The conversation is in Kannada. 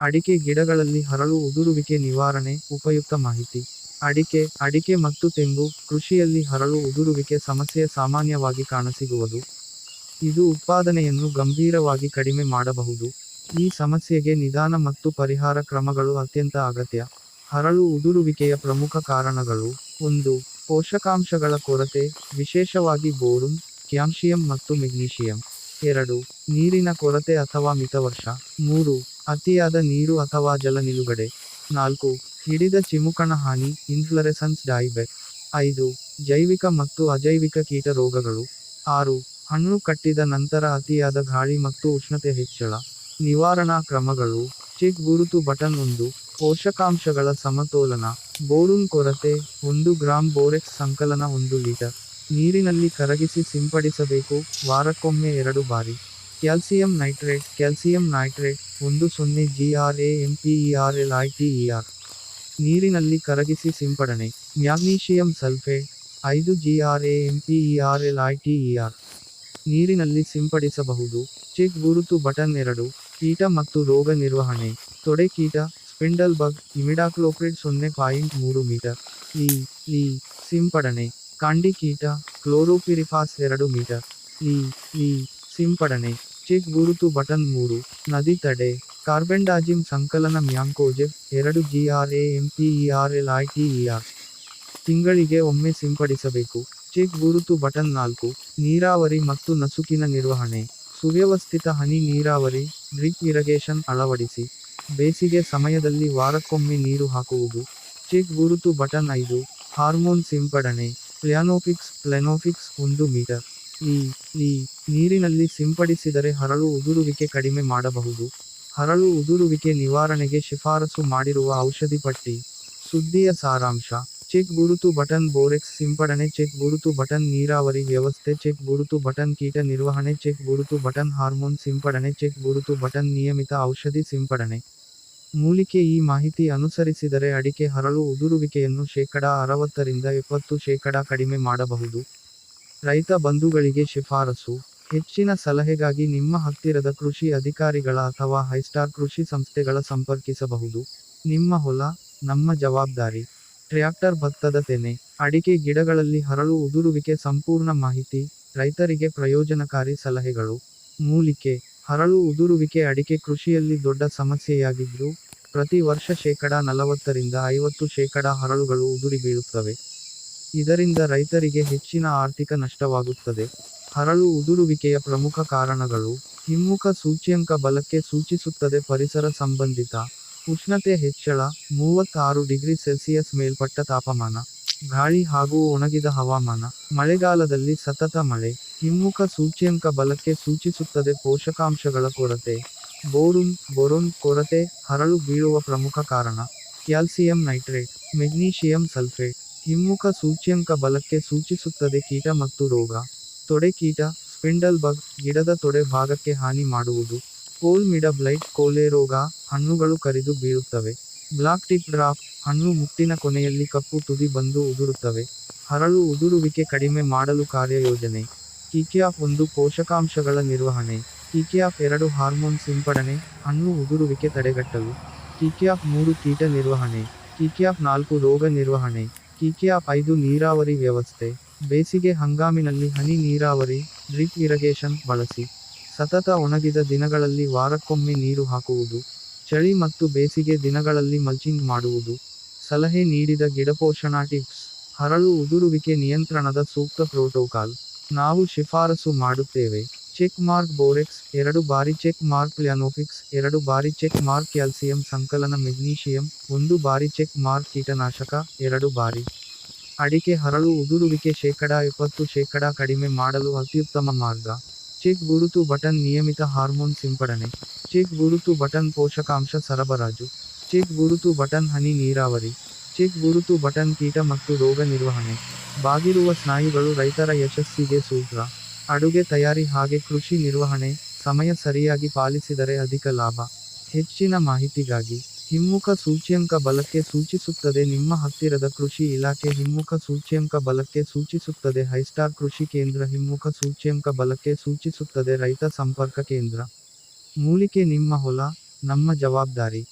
ಅಡಿಕೆ ಗಿಡಗಳಲ್ಲಿ ಹರಳು ಉದುರುವಿಕೆ ನಿವಾರಣೆ ಉಪಯುಕ್ತ ಮಾಹಿತಿ. ಅಡಿಕೆ ಅಡಿಕೆ ಮತ್ತು ತೆಂಗು ಕೃಷಿಯಲ್ಲಿ ಹರಳು ಉದುರುವಿಕೆ ಸಮಸ್ಯೆ ಸಾಮಾನ್ಯವಾಗಿ ಕಾಣಸಿಗುವುದು. ಇದು ಉತ್ಪಾದನೆಯನ್ನು ಗಂಭೀರವಾಗಿ ಕಡಿಮೆ ಮಾಡಬಹುದು. ಈ ಸಮಸ್ಯೆಗೆ ನಿಧಾನ ಮತ್ತು ಪರಿಹಾರ ಕ್ರಮಗಳು ಅತ್ಯಂತ ಅಗತ್ಯ. ಹರಳು ಉದುರುವಿಕೆಯ ಪ್ರಮುಖ ಕಾರಣಗಳು ಒಂದು, ಪೋಷಕಾಂಶಗಳ ಕೊರತೆ, ವಿಶೇಷವಾಗಿ ಬೋರುನ್, ಕ್ಯಾಲ್ಸಿಯಂ ಮತ್ತು ಮೆಗ್ನೀಷಿಯಂ. ಎರಡು, ನೀರಿನ ಕೊರತೆ ಅಥವಾ ಮಿತವರ್ಷ. ಮೂರು ಅತಿಯಾದ ನೀರು ಅಥವಾ ಜಲ ನಿಲುಗಡೆ. ನಾಲ್ಕು, ಹಿಡಿದ ಚಿಮುಕಣ ಹಾನಿ ಇನ್ಫ್ಲರೆಸನ್ಸ್ ಡೈಬೆಕ್ ಐದು, ಜೈವಿಕ ಮತ್ತು ಅಜೈವಿಕ ಕೀಟ ರೋಗಗಳು. ಆರು, ಹಣ್ಣು ಕಟ್ಟಿದ ನಂತರ ಅತಿಯಾದ ಗಾಳಿ ಮತ್ತು ಉಷ್ಣತೆ ಹೆಚ್ಚಳ. ನಿವಾರಣಾ ಕ್ರಮಗಳು. ಚೆಕ್ ಗುರುತು ಬಟನ್ ಒಂದು, ಪೋಷಕಾಂಶಗಳ ಸಮತೋಲನ. ಬೋರುನ್ ಕೊರತೆ, ಒಂದು ಗ್ರಾಂ ಬೋರೆಕ್ಸ್ ಸಂಕಲನ ಒಂದು ಲೀಟರ್. ನೀರಿನಲ್ಲಿ ಕರಗಿಸಿ ಸಿಂಪಡಿಸಬೇಕು, ವಾರಕ್ಕೊಮ್ಮೆ ಎರಡು ಬಾರಿ. ಕ್ಯಾಲ್ಸಿಯಂ ನೈಟ್ರೇಟ್ ಕ್ಯಾಲ್ಸಿಯಂ ನೈಟ್ರೇಟ್ ಒಂದು ಸೊನ್ನೆ ಜಿ ಆರ್ ಇ ಇ ನೀರಿನಲ್ಲಿ ಕರಗಿಸಿ ಸಿಂಪಡಣೆ. ಮ್ಯಾಗ್ನೀಷಿಯಂ ಸಲ್ಫೇಟ್ ಐದು ಜಿ ಆರ್ ಇ ಇ ನೀರಿನಲ್ಲಿ ಸಿಂಪಡಿಸಬಹುದು. ಚೆಕ್ ಗುರುತು ಬಟನ್ ಎರಡು. ಕೀಟ ಮತ್ತು ರೋಗ ನಿರ್ವಹಣೆ. ತೊಡೆ ಕೀಟ, ಸ್ಪಿಂಡಲ್ ಬಗ್ ಇಮಿಡಾಕ್ಲೋಪ್ರಿಡ್ ಸೊನ್ನೆ ಪಾಯಿಂಟ್ ಮೂರು ಮೀಟರ್. ಈ ಈ, ಸಿಂಪಡಣೆ. ಕಾಂಡಿ ಕೀಟ, ಕ್ಲೋರೋಪಿರಿಫಾಸ್ ಎರಡು ಮೀಟರ್. ಈ ಈ, ಸಿಂಪಡಣೆ. ಚೆಕ್ ಗುರುತು ಬಟನ್ ಮೂರು, ನದಿ ತಡೆ, ಕಾರ್ಬೆಂಡಾಜಿಮ್ ಸಂಕಲನ ಮ್ಯಾಂಕೋಜೆಬ್ ಎರಡು G R A M P E R L I T E R ತಿಂಗಳಿಗೆ ಒಮ್ಮೆ ಸಿಂಪಡಿಸಬೇಕು. ಚೆಕ್ ಗುರುತು ಬಟನ್ ನಾಲ್ಕು, ನೀರಾವರಿ ಮತ್ತು ನಸುಕಿನ ನಿರ್ವಹಣೆ. ಸುವ್ಯವಸ್ಥಿತ ಹನಿ ನೀರಾವರಿ, ಡ್ರಿಪ್ ಇರಿಗೇಷನ್ ಅಳವಡಿಸಿ. ಬೇಸಿಗೆ ಸಮಯದಲ್ಲಿ ವಾರಕ್ಕೊಮ್ಮೆ ನೀರು ಹಾಕುವುದು. ಚೆಕ್ ಗುರುತು ಬಟನ್ ಐದು, ಹಾರ್ಮೋನ್ ಸಿಂಪಡಣೆ. ಪ್ಲ್ಯಾನೋಫಿಕ್ಸ್ ಪ್ಲೆನೋಫಿಕ್ಸ್ ಒಂದು ಮೀಟರ್. ಈ ಈ ನೀರಿನಲ್ಲಿ ಸಿಂಪಡಿಸಿದರೆ ಹರಳು ಉದುರುವಿಕೆ ಕಡಿಮೆ ಮಾಡಬಹುದು. ಹರಳು ಉದುರುವಿಕೆ ನಿವಾರಣೆಗೆ ಶಿಫಾರಸು ಮಾಡಿರುವ ಔಷಧಿ ಪಟ್ಟಿ. ಸುದ್ದಿಯ ಸಾರಾಂಶ, ಚೆಕ್ ಗುರುತು ಬಟನ್ ಬೋರೆಕ್ಸ್ ಸಿಂಪಡಣೆ, ಚೆಕ್ ಗುರುತು ಬಟನ್ ನೀರಾವರಿ ವ್ಯವಸ್ಥೆ, ಚೆಕ್ ಗುರುತು ಬಟನ್ ಕೀಟ ನಿರ್ವಹಣೆ, ಚೆಕ್ ಗುರುತು ಬಟನ್ ಹಾರ್ಮೋನ್ ಸಿಂಪಡಣೆ, ಚೆಕ್ ಗುರುತು ಬಟನ್ ನಿಯಮಿತ ಔಷಧಿ ಸಿಂಪಡಣೆ. ಮೂಲಿಕೆ ಈ ಮಾಹಿತಿ ಅನುಸರಿಸಿದರೆ ಅಡಿಕೆ ಹರಳು ಉದುರುವಿಕೆಯನ್ನು ಶೇಕಡಾ ಅರವತ್ತರಿಂದ ಎಪ್ಪತ್ತು ಶೇಕಡಾ ಕಡಿಮೆ ಮಾಡಬಹುದು. ರೈತ ಬಂಧುಗಳಿಗೆ ಶಿಫಾರಸು. ಹೆಚ್ಚಿನ ಸಲಹೆಗಾಗಿ ನಿಮ್ಮ ಹತ್ತಿರದ ಕೃಷಿ ಅಧಿಕಾರಿಗಳ ಅಥವಾ ಹೈಸ್ಟಾರ್ ಕೃಷಿ ಸಂಸ್ಥೆಗಳ ಸಂಪರ್ಕಿಸಬಹುದು. ನಿಮ್ಮ ಹೊಲ, ನಮ್ಮ ಜವಾಬ್ದಾರಿ. ಟ್ರ್ಯಾಕ್ಟರ್ ಭತ್ತದ ತೆನೆ. ಅಡಿಕೆ ಗಿಡಗಳಲ್ಲಿ ಹರಳು ಉದುರುವಿಕೆ ಸಂಪೂರ್ಣ ಮಾಹಿತಿ, ರೈತರಿಗೆ ಪ್ರಯೋಜನಕಾರಿ ಸಲಹೆಗಳು. ಮೂಲಿಕೆ. ಹರಳು ಉದುರುವಿಕೆ ಅಡಿಕೆ ಕೃಷಿಯಲ್ಲಿ ದೊಡ್ಡ ಸಮಸ್ಯೆಯಾಗಿದ್ದು, ಪ್ರತಿ ವರ್ಷ ಶೇಕಡಾ ನಲವತ್ತರಿಂದ ಐವತ್ತು ಶೇಕಡಾ ಹರಳುಗಳು ಉದುರಿ ಬೀಳುತ್ತವೆ. ಇದರಿಂದ ರೈತರಿಗೆ ಹೆಚ್ಚಿನ ಆರ್ಥಿಕ ನಷ್ಟವಾಗುತ್ತದೆ. ಹರಳು ಉದುರುವಿಕೆಯ ಪ್ರಮುಖ ಕಾರಣಗಳು, ಹಿಮ್ಮುಖ ಸೂಚ್ಯಂಕ ಬಲಕ್ಕೆ ಸೂಚಿಸುತ್ತದೆ ಪರಿಸರ ಸಂಬಂಧಿತ, ಉಷ್ಣತೆ ಹೆಚ್ಚಳ, ಮೂವತ್ತಾರು ಡಿಗ್ರಿ ಸೆಲ್ಸಿಯಸ್ ಮೇಲ್ಪಟ್ಟ ತಾಪಮಾನ, ಗಾಳಿ ಹಾಗೂ ಒಣಗಿದ ಹವಾಮಾನ, ಮಳೆಗಾಲದಲ್ಲಿ ಸತತ ಮಳೆ, ಹಿಮ್ಮುಖ ಸೂಚ್ಯಂಕ ಬಲಕ್ಕೆ ಸೂಚಿಸುತ್ತದೆ ಪೋಷಕಾಂಶಗಳ ಕೊರತೆ, ಬೋರುನ್, ಬೊರೊನ್ ಕೊರತೆ, ಹರಳು ಬೀಳುವ ಪ್ರಮುಖ ಕಾರಣ, ಕ್ಯಾಲ್ಸಿಯಂ ನೈಟ್ರೇಟ್, ಮೆಗ್ನೀಷಿಯಂ ಸಲ್ಫೇಟ್. ಹಿಮ್ಮುಖ ಸೂಚ್ಯಂಕ ಬಲಕ್ಕೆ ಸೂಚಿಸುತ್ತದೆ ಕೀಟ ಮತ್ತು ರೋಗ. ತೊಡೆ ಕೀಟ, ಸ್ಪಿಂಡಲ್ ಬಗ್, ಗಿಡದ ತೊಡೆ ಭಾಗಕ್ಕೆ ಹಾನಿ ಮಾಡುವುದು. ಕೋಲ್ ಮಿಡ ಬ್ಲೈಟ್, ಕೋಲೆ ರೋಗ, ಹಣ್ಣುಗಳು ಕರಿದು ಬೀಳುತ್ತವೆ. ಬ್ಲಾಕ್ ಟಿಪ್ ಡ್ರಾಪ್ ಹಣ್ಣು ಮುಟ್ಟಿನ ಕೊನೆಯಲ್ಲಿ ಕಪ್ಪು ತುದಿ ಬಂದು ಉದುರುತ್ತವೆ. ಹರಳು ಉದುರುವಿಕೆ ಕಡಿಮೆ ಮಾಡಲು ಕಾರ್ಯಯೋಜನೆ. ಕಿಕ್ಯಾಫ್ ಒಂದು ಪೋಷಕಾಂಶಗಳ ನಿರ್ವಹಣೆ. ಕಿಕ್ಯಾಫ್ ಎರಡು ಹಾರ್ಮೋನ್ ಸಿಂಪಡಣೆ, ಹಣ್ಣು ಉದುರುವಿಕೆ ತಡೆಗಟ್ಟಲು. ಕಿಕ್ಯಾಫ್ ಮೂರು ಕೀಟ ನಿರ್ವಹಣೆ. ಕಿಕ್ಯಾಫ್ ನಾಲ್ಕು ರೋಗ ನಿರ್ವಹಣೆ. ಕಿಕ್ಯಾಪ್ ಐದು ನೀರಾವರಿ ವ್ಯವಸ್ಥೆ. ಬೇಸಿಗೆ ಹಂಗಾಮಿನಲ್ಲಿ ಹನಿ ನೀರಾವರಿ, ಡ್ರಿಪ್ ಇರಗೇಷನ್ ಬಳಸಿ. ಸತತ ಒಣಗಿದ ದಿನಗಳಲ್ಲಿ ವಾರಕ್ಕೊಮ್ಮೆ ನೀರು ಹಾಕುವುದು. ಚಳಿ ಮತ್ತು ಬೇಸಿಗೆ ದಿನಗಳಲ್ಲಿ ಮಲ್ಚಿಂಗ್ ಮಾಡುವುದು. ಸಲಹೆ ನೀಡಿದ ಗಿಡಪೋಷಣಾ ಟಿಪ್ಸ್. ಹರಳು ಉದುರುವಿಕೆ ನಿಯಂತ್ರಣದ ಸೂಕ್ತ ಪ್ರೋಟೋಕಾಲ್. ನಾವು ಶಿಫಾರಸು ಮಾಡುತ್ತೇವೆ. ಚೆಕ್ ಮಾರ್ಕ್ ಬೋರೆಕ್ಸ್, ಎರಡು ಬಾರಿ ಚೆಕ್ ಮಾರ್ಕ್ ಪ್ಲ್ಯಾನೋಫಿಕ್ಸ್, ಎರಡು ಬಾರಿ ಚೆಕ್ ಮಾರ್ಕ್ ಕ್ಯಾಲ್ಸಿಯಂ ಸಂಕಲನ ಮೆಗ್ನೀಷಿಯಂ, ಒಂದು ಬಾರಿ ಚೆಕ್ ಮಾರ್ಕ್ ಕೀಟನಾಶಕ, ಎರಡು ಬಾರಿ ಅಡಿಕೆ ಹರಳು ಉದುರುವಿಕೆ ಶೇಕಡಾ ಎಪ್ಪತ್ತು ಶೇಕಡಾ ಕಡಿಮೆ ಮಾಡಲು ಅತ್ಯುತ್ತಮ ಮಾರ್ಗ. ಚೆಕ್ ಗುರುತು ಬಟನ್ ನಿಯಮಿತ ಹಾರ್ಮೋನ್ ಸಿಂಪಡಣೆ. ಚೆಕ್ ಗುರುತು ಬಟನ್ ಪೋಷಕಾಂಶ ಸರಬರಾಜು. ಚೆಕ್ ಗುರುತು ಬಟನ್ ಹನಿ ನೀರಾವರಿ. ಚೆಕ್ ಗುರುತು ಬಟನ್ ಕೀಟ ಮತ್ತು ರೋಗ ನಿರ್ವಹಣೆ. ಬಾಗಿರುವ ಸ್ನಾಯುಗಳು ರೈತರ ಯಶಸ್ಸಿಗೆ ಸೂತ್ರ. ಅಡುಗೆ ತಯಾರಿ ಹಾಗೆ ಕೃಷಿ ನಿರ್ವಹಣೆ. ಸಮಯ ಸರಿಯಾಗಿ ಪಾಲಿಸಿದರೆ ಅಧಿಕ ಲಾಭ. ಹೆಚ್ಚಿನ ಮಾಹಿತಿಗಾಗಿ. ಹಿಮ್ಮುಖ ಸೂಚ್ಯಂಕ ಬಲಕ್ಕೆ ಸೂಚಿಸುತ್ತದೆ. ನಿಮ್ಮ ಹತ್ತಿರದ ಕೃಷಿ ಇಲಾಖೆ ಹಿಮ್ಮುಖ ಸೂಚ್ಯಂಕ ಬಲಕ್ಕೆ ಸೂಚಿಸುತ್ತದೆ. ಹೈಸ್ಟಾರ್ ಕೃಷಿ ಕೇಂದ್ರ ಹಿಮ್ಮುಖ ಸೂಚ್ಯಂಕ ಬಲಕ್ಕೆ ಸೂಚಿಸುತ್ತದೆ. ರೈತ ಸಂಪರ್ಕ ಕೇಂದ್ರ. ಮೂಲಿಕೆ ನಿಮ್ಮ ಹೊಲ, ನಮ್ಮ ಜವಾಬ್ದಾರಿ.